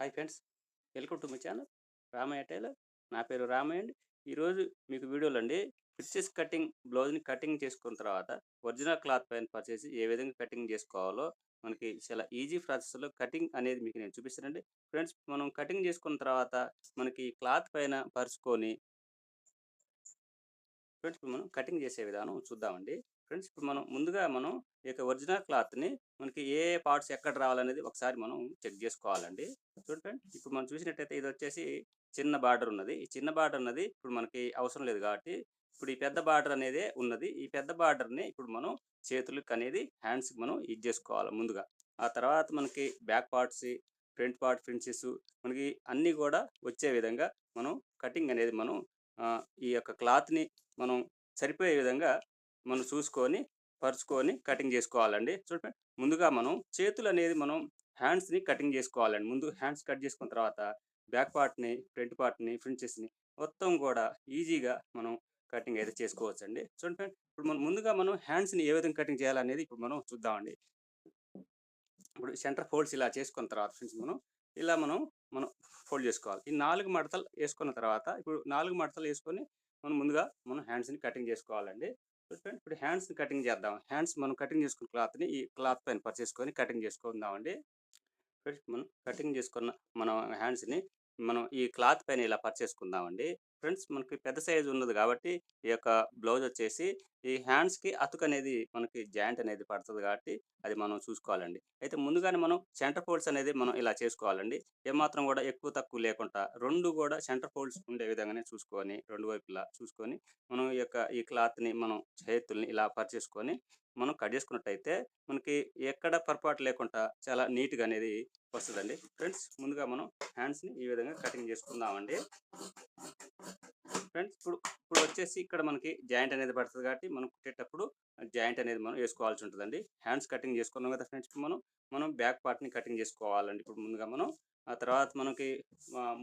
Hi friends welcome to my channel Ramayya tailor నా పేరు రామయ్య అండి. ఈరోజు మీకు వీడియోలో అండి ప్రిన్సెస్ కటింగ్ బ్లౌజ్ని కటింగ్ చేసుకున్న తర్వాత ఒరిజినల్ క్లాత్ పైన పర్చేసి ఏ విధంగా కటింగ్ చేసుకోవాలో మనకి చాలా ఈజీ ప్రాసెస్లో కటింగ్ అనేది మీకు నేను చూపిస్తానండి. ఫ్రెండ్స్ మనం కటింగ్ చేసుకున్న తర్వాత మనకి క్లాత్ పైన పరుచుకొని ఫ్రెండ్స్ మనం కటింగ్ చేసే విధానం చూద్దామండి. ఫ్రెండ్స్ ఇప్పుడు మనం ముందుగా మనం ఈ యొక్క ఒరిజినల్ క్లాత్ని మనకి ఏ పార్ట్స్ ఎక్కడ రావాలనేది ఒకసారి మనం చెక్ చేసుకోవాలండి. చూడండి ఇప్పుడు మనం చూసినట్టయితే ఇది వచ్చేసి చిన్న బార్డర్ ఉన్నది. ఈ చిన్న బార్డర్ అన్నది ఇప్పుడు మనకి అవసరం లేదు కాబట్టి ఇప్పుడు ఈ పెద్ద బార్డర్ అనేది ఉన్నది. ఈ పెద్ద బార్డర్ని ఇప్పుడు మనం చేతులకు అనేది హ్యాండ్స్కి మనం ఇది చేసుకోవాలి ముందుగా. ఆ తర్వాత మనకి back parts front part princess మనకి అన్నీ కూడా వచ్చే విధంగా మనం కటింగ్ అనేది మనం ఈ యొక్క క్లాత్ని మనం సరిపోయే విధంగా మనం చూసుకొని పరుచుకొని కటింగ్ చేసుకోవాలండి. చూడండి ముందుగా మనం చేతులు అనేది మనం హ్యాండ్స్ని కటింగ్ చేసుకోవాలండి. ముందు హ్యాండ్స్ కట్ చేసుకున్న తర్వాత బ్యాక్ పార్ట్ని ఫ్రంట్ పార్ట్ని ఫ్రించెస్ని మొత్తం కూడా ఈజీగా మనం కటింగ్ అయితే చేసుకోవచ్చు అండి చూడండి ఇప్పుడు మనం ముందుగా మనం హ్యాండ్స్ని ఏ విధంగా కటింగ్ చేయాలనేది ఇప్పుడు మనం చూద్దామండి. ఇప్పుడు సెంటర్ ఫోల్డ్స్ ఇలా చేసుకున్న తర్వాత ఫ్రెండ్స్ మనం ఇలా మనం మనం ఫోల్డ్ చేసుకోవాలి. ఈ నాలుగు మడతలు వేసుకున్న తర్వాత ఇప్పుడు నాలుగు మడతలు వేసుకొని మనం ముందుగా మనం హ్యాండ్స్ని కటింగ్ చేసుకోవాలండి. చూడండి. ఇప్పుడు హ్యాండ్స్ని కటింగ్ చేద్దాం. హ్యాండ్స్ మనం కటింగ్ చేసుకున్న క్లాత్ని ఈ క్లాత్ పైన పర్చేసుకొని కటింగ్ చేసుకుందామండి. మనం కటింగ్ చేసుకున్న మన హ్యాండ్స్ని మనం ఈ క్లాత్ పైన ఇలా పర్చేసుకుందామండి ఫ్రెండ్స్ మనకి పెద్ద సైజు ఉన్నది కాబట్టి ఈ యొక్క బ్లౌజ్ వచ్చేసి ఈ హ్యాండ్స్కి అతుకు అనేది మనకి జాయింట్ అనేది పడుతుంది కాబట్టి అది మనం చూసుకోవాలండి. అయితే ముందుగానే మనం సెంటర్ ఫోల్డ్స్ అనేది మనం ఇలా చేసుకోవాలండి. ఏమాత్రం కూడా ఎక్కువ తక్కువ లేకుండా రెండు కూడా సెంటర్ ఫోల్డ్స్ ఉండే విధంగానే చూసుకొని రెండు వైపులా చూసుకొని మనం ఈ యొక్క ఈ క్లాత్ని మనం చేతుల్ని ఇలా పరిచేసుకొని మనం కట్ చేసుకున్నట్టయితే మనకి ఎక్కడ పొరపాటు లేకుండా చాలా నీట్గా అనేది వస్తుందండి. ఫ్రెండ్స్ ముందుగా మనం హ్యాండ్స్ని ఈ విధంగా కటింగ్ చేసుకుందామండి. ఫ్రెండ్స్ ఇప్పుడు ఇప్పుడు వచ్చేసి ఇక్కడ మనకి జాయింట్ అనేది పడుతుంది కాబట్టి మనం కుట్టేటప్పుడు జాయింట్ అనేది మనం వేసుకోవాల్సి ఉంటుందండి. హ్యాండ్స్ కటింగ్ చేసుకున్నాం కదా ఫ్రెండ్స్ మనం మనం బ్యాక్ పార్ట్ని కటింగ్ చేసుకోవాలండి. ఇప్పుడు ముందుగా మనం ఆ తర్వాత మనకి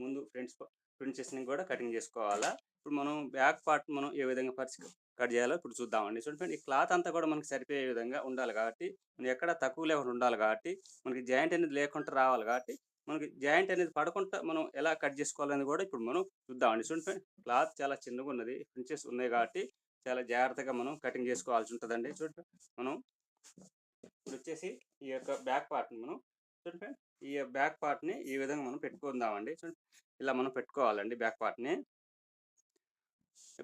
ముందు ఫ్రెండ్స్ ఫ్రంట్స్ని కూడా కటింగ్ చేసుకోవాలా? ఇప్పుడు మనం బ్యాక్ పార్ట్ మనం ఏ విధంగా పరిచి కట్ చేయాలో ఇప్పుడు చూద్దామండి. చూడండి ఈ క్లాత్ అంతా కూడా మనకి సరిపోయే విధంగా ఉండాలి కాబట్టి మనం ఎక్కడ తక్కువ లేకుండా ఉండాలి కాబట్టి మనకి జాయింట్ అనేది లేకుండా రావాలి కాబట్టి మనకి జాయింట్ అనేది పడకుండా మనం ఎలా కట్ చేసుకోవాలని కూడా ఇప్పుడు మనం చూద్దామండి. చూడండి క్లాత్ చాలా చిన్నగా ఉన్నది ఫ్రించెస్ ఉన్నాయి కాబట్టి చాలా జాగ్రత్తగా మనం కటింగ్ చేసుకోవాల్సి ఉంటుందండి. చూడండి మనం ఇప్పుడు వచ్చేసి ఈ యొక్క బ్యాక్ పార్ట్ని మనం చూడండి ఈ బ్యాక్ పార్ట్ని ఈ విధంగా మనం పెట్టుకుందామండి. చూడండి ఇలా మనం పెట్టుకోవాలండి బ్యాక్ పార్ట్ని.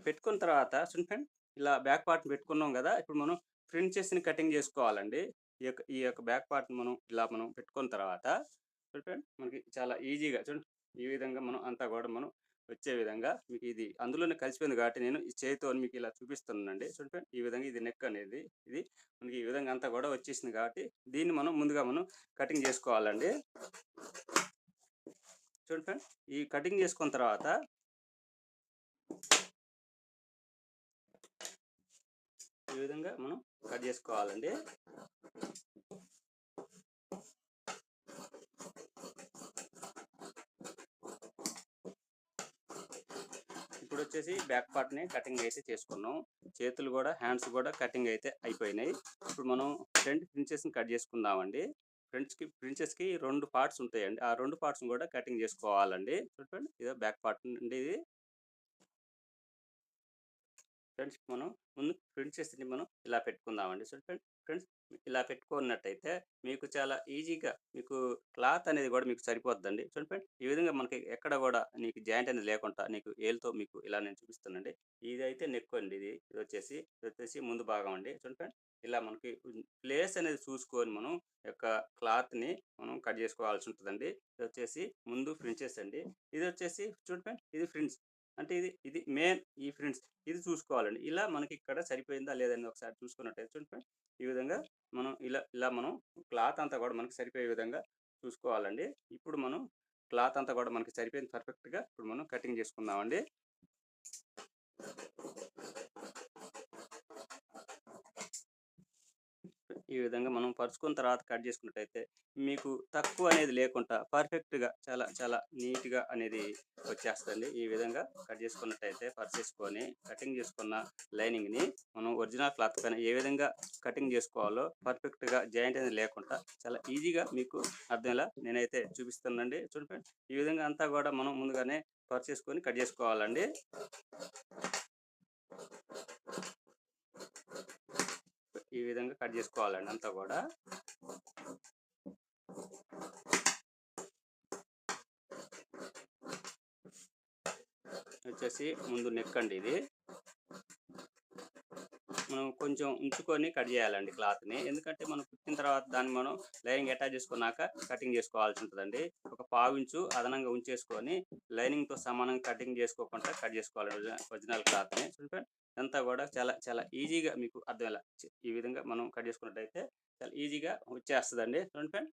పెట్టుకున్న తర్వాత చూడండి ఇలా బ్యాక్ పార్ట్ని పెట్టుకున్నాం కదా ఇప్పుడు మనం ఫ్రించెస్ని కటింగ్ చేసుకోవాలండి. ఈ యొక్క ఈ యొక్క బ్యాక్ పార్ట్ని మనం ఇలా మనం పెట్టుకున్న తర్వాత చూడండి మనకి చాలా ఈజీగా చూడండి. ఈ విధంగా మనం అంతా కూడా మనం వచ్చే విధంగా మీకు ఇది అందులోనే కలిసిపోయింది కాబట్టి నేను ఈ చేతితో మీకు ఇలా చూపిస్తున్నానండి. చూడండి ఈ విధంగా ఇది నెక్ అనేది ఇది మనకి ఈ విధంగా అంతా కూడా వచ్చేసింది కాబట్టి దీన్ని మనం ముందుగా మనం కటింగ్ చేసుకోవాలండి. చూడండి ఫ్రెండ్ ఈ కటింగ్ చేసుకున్న తర్వాత ఈ విధంగా మనం కట్ చేసుకోవాలండి ఇప్పుడు వచ్చేసి బ్యాక్ పార్ట్ని కటింగ్ అయితే చేసుకున్నాం. చేతులు కూడా హ్యాండ్స్ కూడా కటింగ్ అయితే అయిపోయినాయి. ఇప్పుడు మనం ఫ్రంట్ ప్రిన్సెస్ని కట్ చేసుకుందామండి. ఫ్రంట్స్కి కి రెండు పార్ట్స్ ఉంటాయండి. ఆ రెండు పార్ట్స్ని కూడా కటింగ్ చేసుకోవాలండి. చూడండి ఇదో బ్యాక్ పార్ట్ అండి ఇది ఫ్రెండ్స్ మనం ముందు ప్రిన్సెస్ని మనం ఇలా పెట్టుకుందామండి. సో ఫ్రెండ్స్ ఫ్రెండ్స్ ఇలా పెట్టుకున్నట్టయితే మీకు చాలా ఈజీగా మీకు క్లాత్ అనేది కూడా మీకు సరిపోద్దండి. చూడండి ఫ్రెండ్ ఈ విధంగా మనకి ఎక్కడ కూడా నీకు జాయింట్ అనేది లేకుండా నీకు ఏలుతో మీకు ఇలా నేను చూపిస్తానండి ఇది అయితే నెక్ అండి ఇది. ఇది వచ్చేసి ఇది వచ్చేసి ముందు భాగం అండి. చూడండి ఫ్రెండ్ ఇలా మనకి ప్లేస్ అనేది చూసుకొని మనం యొక్క క్లాత్ని మనం కట్ చేసుకోవాల్సి ఉంటుందండి. ఇది వచ్చేసి ముందు ఫ్రించెస్ అండి. ఇది వచ్చేసి చూడండి ఫ్రెండ్ ఇది ఫ్రింట్స్ అంటే ఇది ఇది మెయిన్ ఈ ఫ్రెండ్స్ ఇది చూసుకోవాలండి. ఇలా మనకి ఇక్కడ సరిపోయిందా లేదని ఒకసారి చూసుకున్నట్టయితే చూడండి ఈ విధంగా మనం ఇలా ఇలా మనం క్లాత్ అంతా కూడా మనకి సరిపోయే విధంగా చూసుకోవాలండి. ఇప్పుడు మనం క్లాత్ అంతా కూడా మనకి సరిపోయింది పర్ఫెక్ట్గా ఇప్పుడు మనం కటింగ్ చేసుకుందామండి. ఈ విధంగా మనం పరుచుకున్న తర్వాత కట్ చేసుకున్నట్టయితే మీకు తక్కువ అనేది లేకుండా పర్ఫెక్ట్‌గా చాలా చాలా నీట్‌గా అనేది వచ్చేస్తుంది ఈ విధంగా కట్ చేసుకున్నట్టయితే పర్చేసుకొని కటింగ్ చేసుకున్న లైనింగ్‌ని మనం ఒరిజినల్ క్లాత్ పైన ఏ విధంగా కటింగ్ చేసుకోవాలో పర్ఫెక్ట్‌గా జాయింట్ అనేది లేకుండా చాలా ఈజీగా మీకు అర్థమయ్యేలా నేనైతే చూపిస్తానండి. చూడండి ఈ విధంగా అంతా కూడా మనం ముందుగానే పర్చేసుకొని కట్ చేసుకోవాలండి. ఈ విధంగా కట్ చేసుకోవాలండి అంతా కూడా వచ్చేసి ముందు నెక్ అండి ఇది. మనం కొంచెం ఉంచుకొని కట్ చేయాలండి క్లాత్‌ని. ఎందుకంటే మనం కుట్టిన తర్వాత దాన్ని మనం లైనింగ్ అటాచ్ చేసుకున్నాక కటింగ్ చేసుకోవాల్సి ఉంటుందండి ఒక పావించు అదనంగా ఉంచేసుకొని లైనింగ్‌తో సమానంగా కటింగ్ చేసుకోకుండా కట్ చేసుకోవాలి ఒరిజినల్ క్లాత్‌ని. చూడండి అంతా ఇదంతా చాలా చాలా ఈజీగా మీకు అర్థమయ్యేలా ఈ విధంగా మనం కట్ చేసుకున్నట్టయితే చాలా ఈజీగా వచ్చేస్తుందండి చూడండి ఫ్రెండ్.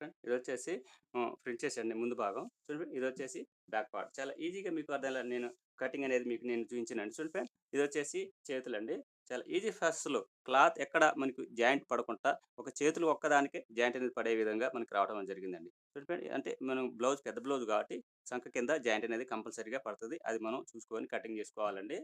ఫ్రెండ్ ఇదొచ్చేసి హ్మ్. ఫ్రించెస్ అండి ముందు భాగం. చూడండి ఇది వచ్చేసి బ్యాక్ పార్ట్. చాలా ఈజీగా మీకు అర్థమయ్యేలా నేను కటింగ్ అనేది మీకు నేను చూపించానండి చూడండి ఫ్రెండ్. ఇదొచ్చేసి చేతులండి. చాలా ఈజీ ఫస్ట్లో క్లాత్ ఎక్కడ మనకు జాయింట్ పడకుండా ఒక చేతులు ఒక్కదానికే జాయింట్ అనేది పడే విధంగా మనకి రావడం జరిగిందండి. చూడండి అంటే మనం బ్లౌజ్ పెద్ద బ్లౌజ్ కాబట్టి సంఖ కింద జాయింట్ అనేది కంపల్సరీగా పడతది. అది మనం చూసుకొని కటింగ్ చేసుకోవాలండి.